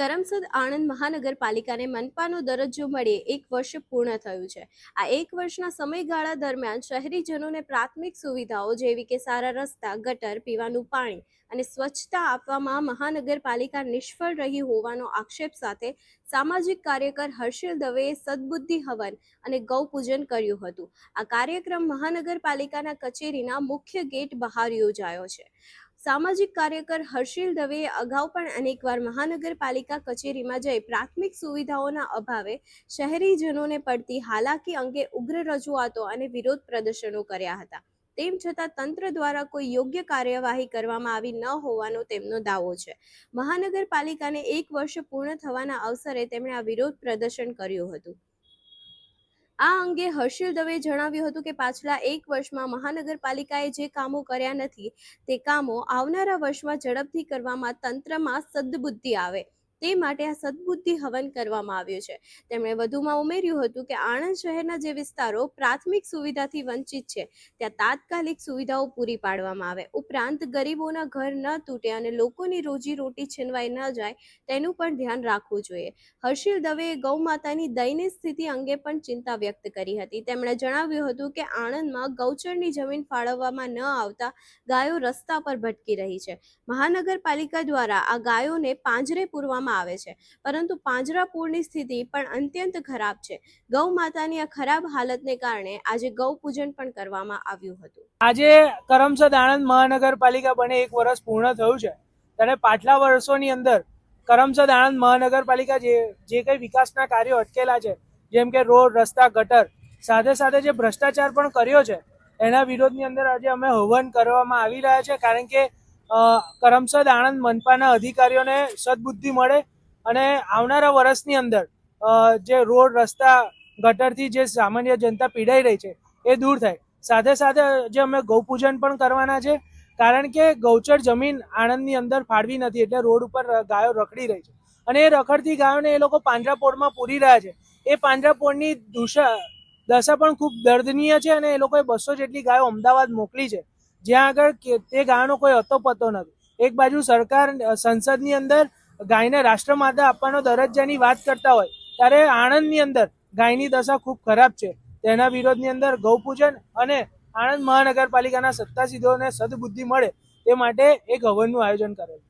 કરમસદ આણંદ મહાનગરપાલિકાને મનપાનો દરજ્જો મળે એક વર્ષ પૂર્ણ થયું છે. આ એક વર્ષના સમયગાળા દરમિયાન શહેરીજનોને પ્રાથમિક સુવિધાઓ જેવી કે સારા રસ્તા, ગટર, પીવાનું પાણી અને સ્વચ્છતા આપવામાં મહાનગરપાલિકા નિષ્ફળ રહી હોવાનો આક્ષેપ સાથે સામાજિક કાર્યકર હર્ષિલ દવેએ સદબુદ્ધિ હવન અને ગૌપૂજન કર્યું હતું. આ કાર્યક્રમ મહાનગરપાલિકાના કચેરીના મુખ્ય ગેટ બહાર યોજાયો છે. સામાજિક કાર્યકર હર્ષિલ દવેએ અગાઉ પણ અનેકવાર મહાનગરપાલિકા કચેરીમાં જઈ પ્રાથમિક સુવિધાઓના અભાવે શહેરીજનોને પડતી હાલાકી અંગે ઉગ્ર રજૂઆતો અને વિરોધ પ્રદર્શનો કર્યા હતા. તેમ છતાં તંત્ર દ્વારા કોઈ યોગ્ય કાર્યવાહી કરવામાં આવી ન હોવાનો તેમનો દાવો છે. મહાનગરપાલિકાને એક વર્ષ પૂર્ણ થવાના અવસરે તેમણે આ વિરોધ પ્રદર્શન કર્યું હતું. આ અંગે હર્ષિલ દવે જણાવ્યું હતું કે પાછલા એક વર્ષમાં મહાનગરપાલિકાએ જે કામો કર્યા નથી, તે કામો આવનારા વર્ષમાં ઝડપથી કરવામાં તંત્રમાં સદબુદ્ધિ આવે. તે માટે આ સદબુદ્ધિ હવન કરવામાં આવ્યું છે. તેમણે વધુમાં ઉમેર્યું હતું કે આણંદ શહેરના જે વિસ્તારો પ્રાથમિક સુવિધાથી વંચિત છે, ત્યાં તાત્કાલિક સુવિધાઓ પૂરી પાડવામાં આવે. ઉપરાંત ગરીબોના ઘર ન તૂટે અને લોકોની રોજી રોટી છીનવાઈ ન જાય, તેનું પણ ધ્યાન રાખવું જોઈએ. હર્ષિલ દવેએ ગૌ માતાની દયનીય સ્થિતિ અંગે પણ ચિંતા વ્યક્ત કરી હતી. તેમણે જણાવ્યું હતું કે આણંદમાં ગૌચરની જમીન ફાળવવામાં ન આવતા ગાયો રસ્તા પર ભટકી રહી છે. મહાનગરપાલિકા દ્વારા આ ગાયોને પાંજરે પૂરવામાં આવે છે. પરંતુ પાંજરાપુરની સ્થિતિ પણ અત્યંત ખરાબ છે. ગૌ માતાની આ ખરાબ હાલતને કારણે આજે ગૌ પૂજન પણ કરવામાં આવ્યું હતું. આજે કરમસદ આણંદ મહાનગરપાલિકા બને એક વર્ષ પૂર્ણ થયું છે. ત્યારે પાછલા વર્ષોની અંદર કરમસદ આણંદ મહાનગરપાલિકા જે જે કંઈ વિકાસના કાર્યો અટકેલા છે, જેમ કે રોડ, રસ્તા, ગટર, સાથે સાથે જે ભ્રષ્ટાચાર પણ કર્યો છે, એના વિરોધની અંદર આજે અમે હવન કરવામાં આવી રહ્યા છે. કારણ કે કરમસદ આણંદ મનપાના અધિકારીઓને સદબુદ્ધિ મળે અને આવનારા વર્ષની અંદર જે રોડ, રસ્તા ગટરથી જે સામાન્ય જનતા પીડાઈ રહી છે, એ દૂર થાય. સાથે સાથે જે અમે ગૌપૂજન પણ કરવાના છે, કારણ કે ગૌચર જમીન આણંદની અંદર ફાળવી નથી, એટલે રોડ ઉપર ગાયો રખડી રહી છે. અને એ રખડતી ગાયોને એ લોકો પાંજરાપોળમાં પૂરી રહ્યા છે. એ પાંજરાપોળની દુષા, દશા પણ ખૂબ દર્દનીય છે અને એ લોકોએ બસો જેટલી ગાયો અમદાવાદ મોકલી છે. જ્યાં આગળ તે ગાયનો કોઈ અતો પતો નથી. એક બાજુ સરકાર સંસદની અંદર ગાયને રાષ્ટ્રમાતા આપવાનો દરજ્જાની વાત કરતા હોય, ત્યારે આણંદની અંદર ગાયની દશા ખૂબ ખરાબ છે. તેના વિરોધની અંદર ગૌપૂજન અને આણંદ મહાનગરપાલિકાના સત્તાસીધોને સદબુદ્ધિ મળે તે માટે એક હવનનું આયોજન કરેલ.